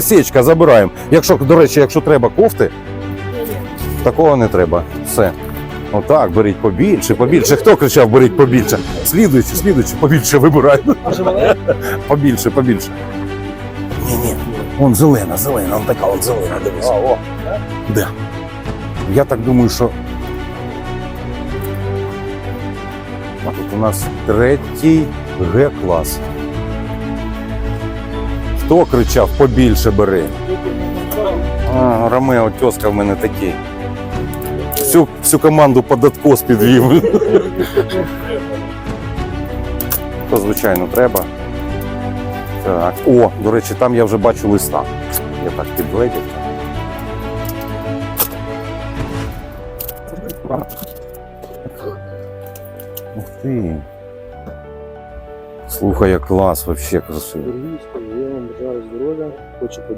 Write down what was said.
Січка забираємо. Якщо, до речі, якщо треба кофти, такого не треба. Все. Отак, беріть побільше, побільше. Хто кричав, беріть побільше? Слідуючи, слідуючи, побільше вибирай. Побільше, побільше. Ні, ні. Вон зелена, зелена, вон така от зелена, дивись. Де? Я так думаю, що. А тут у нас третій Г-клас. Хто кричав побільше бери? А, Ромео тьоска в мене такий. Всю, всю команду под откос підвів. То, звичайно, треба. Так. О, до речі, там я вже бачу листа. Я так підгледів. Ух ти. Слухай, як клас, вообще красиво. madruga, o tipo